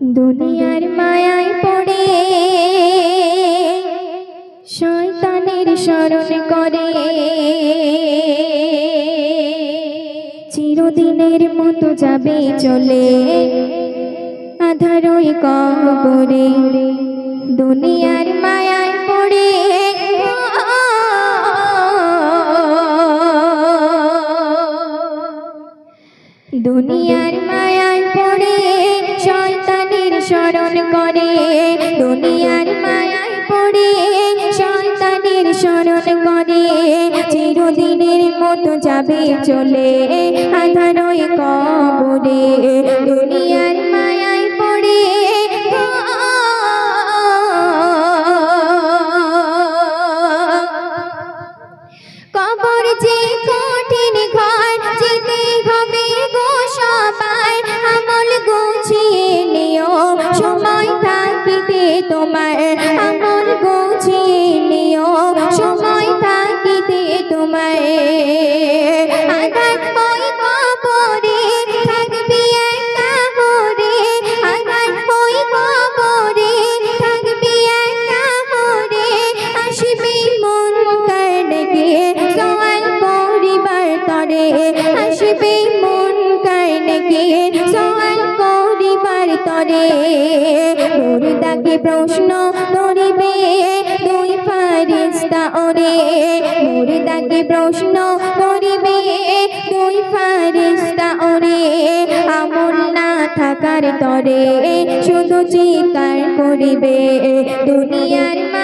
দুনিয়ার মায়ায় পড়ে, শয়তানের স্মরণ করে। চিরদিনের মতো যাবে চলে আধারই কবরে। দুনিয়ার মায়ায় পড়ে, দুনিয়ার স্মরণ করে, দুনিয়ার মায়ায় পড়ে শয়তানের স্মরণ করে, চিরদিনের মতো যাবে চলে আধারই কবরে। দুনিয়ার আসবে মন কারণকে সওয়াল করিবার তরে মুর্দাকে প্রশ্ন করিবে দুই ফারিস্তা ওরে। মুর্দাকে প্রশ্ন করিবে দুই ফারিস্তা ওরে। আমল না থাকার তরে শুধু চিৎকার করিবে। দুনিয়ার মায়ায়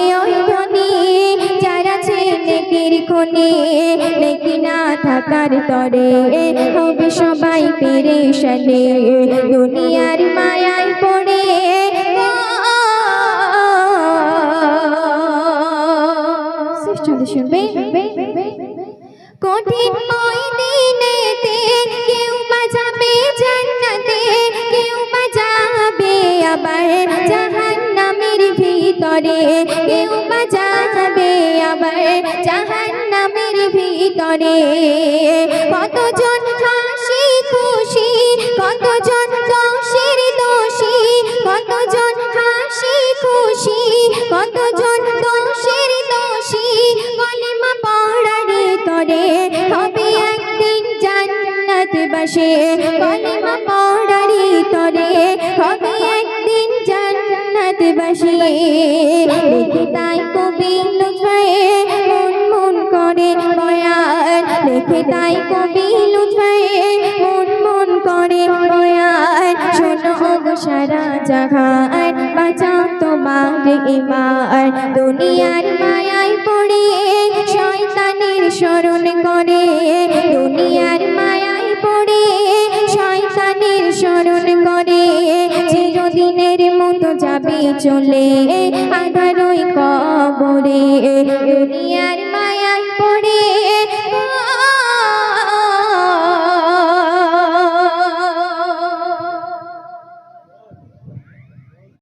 খুনে লেকি না থাকার তরে হবে সবাই পেরেশানে। দুনিয়ার মায়ায় পড়ে শুনবে? কঠিন ওই কেউ বাজাবে জান্নাতে কেউ বাজাবে আবার জাহান্নামের ভিতরে। কেউ বাজাবে আবার জাহান্নামের ভিতরে। কতজন হাসি খুশি, কতজন দোষের দোষী, কতজন হাসি খুশি, কতজন দোষের দোষী। কলিমা পড়ারে তরে হবে একদিন জান্নাত বাসে। কলিমা পড়ারে তরে হবে একদিন জান্নাত বাসে। তাই কবি লুৎফায়ে মন মন করে। দেখে তাই কবি লুৎফায়ে মন মন করে বয়ান শোনো গো সারা জাহান বাঁচাও তোমার ইমান দুনিয়ার মায়ায় পড়ে, শয়তানের স্মরণ করে। দুনিয়ার মায়ায় পড়ে, শয়তানের স্মরণ করে। চিরদিনের মতো যাবে চলে আধারই কবরে। দুনিয়ার